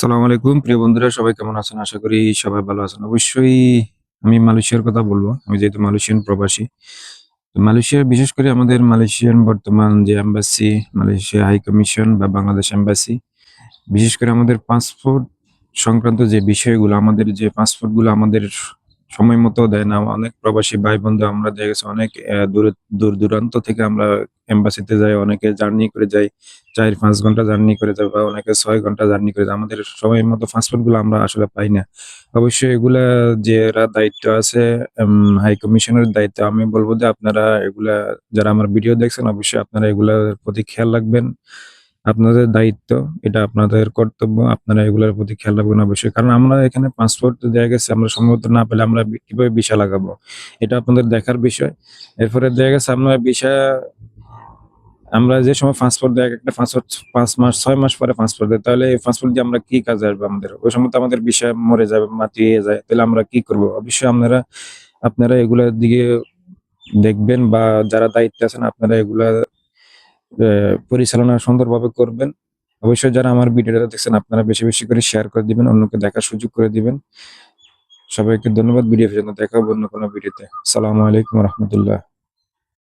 সালাম আলাইকুম। প্রিয় বন্ধুরা, সবাই কেমন আছেন? আশা করি সবাই ভালো আছেন। অবশ্যই আমি মালয়েশিয়ার কথা বলব। আমি যেহেতু মালয়েশিয়ান প্রবাসী। তো মালয়েশিয়া বিশেষ করে আমাদের মালয়েশিয়ান বর্তমান যে এম্বাসি মালয়েশিয়া হাই কমিশন বা বাংলাদেশ এম্বাসি বিশেষ করে আমাদের পাসপোর্ট সংক্রান্ত যে বিষয়গুলো, আমাদের যে পাসপোর্টগুলো আমাদের সময় মতো দেয় না। অনেক প্রবাসী ভাই বন্ধু আমরা দেখা গেছে অনেক দূর দূর দূরান্ত থেকে আমরা এম্বাসিতে যাই অনেকে জার্নি করে যাই চার পাঁচ ঘণ্টা জার্নি করে যায় বা অনেকে ছয় ঘণ্টা জার্নি করে যায়। আমাদের সময় মতো পাসপোর্টগুলো আমরা আসলে পাই না। অবশ্যই এগুলা যারা দায়িত্ব আছে হাই কমিশনের দায়িত্ব, আমি বলব যে আপনারা এগুলা, যারা আমার ভিডিও দেখছেন, অবশ্যই আপনারা এগুলার প্রতি খেয়াল রাখবেন। আপনাদের দায়িত্ব, এটা আপনাদের কর্তব্য, আপনারা এগুলোর প্রতি খেয়াল রাখবেন অবশ্যই। কারণ আমরা এখানে পাসপোর্ট দেওয়া গেছে, আমরা সম্ভবত না পেলে আমরা কীভাবে ভিসা লাগাবো? এটা আপনাদের দেখার বিষয়। এরপরে দেখা গেছে, আমরা ভিসা আমরা যে সময় পাসপোর্ট দেয় একটা পাসপোর্ট পাঁচ মাস, ছয় মাস পরে পাসপোর্ট দেয়, তাহলে এই পাসপোর্ট দিয়ে আমরা কি কাজে আসবে আমাদের? ওই সময় তো আমাদের বিষয় মরে যাবে মাতিয়ে যায়, তাহলে আমরা কি করব? অবশ্যই আপনারা আপনারা এগুলার দিকে দেখবেন বা যারা দায়িত্বে আছেন, আপনারা এগুলা পরিচালনা সুন্দরভাবে করবেন। অবশ্যই যারা আমার ভিডিওটা দেখছেন, আপনারা বেশি বেশি করে শেয়ার করে দিবেন, অন্যকে দেখার সুযোগ করে দিবেন। সবাইকে ধন্যবাদ ভিডিও পর্যন্ত দেখা অন্য কোনো ভিডিওতে সালামু আলাইকুম রহমতুল্লাহ।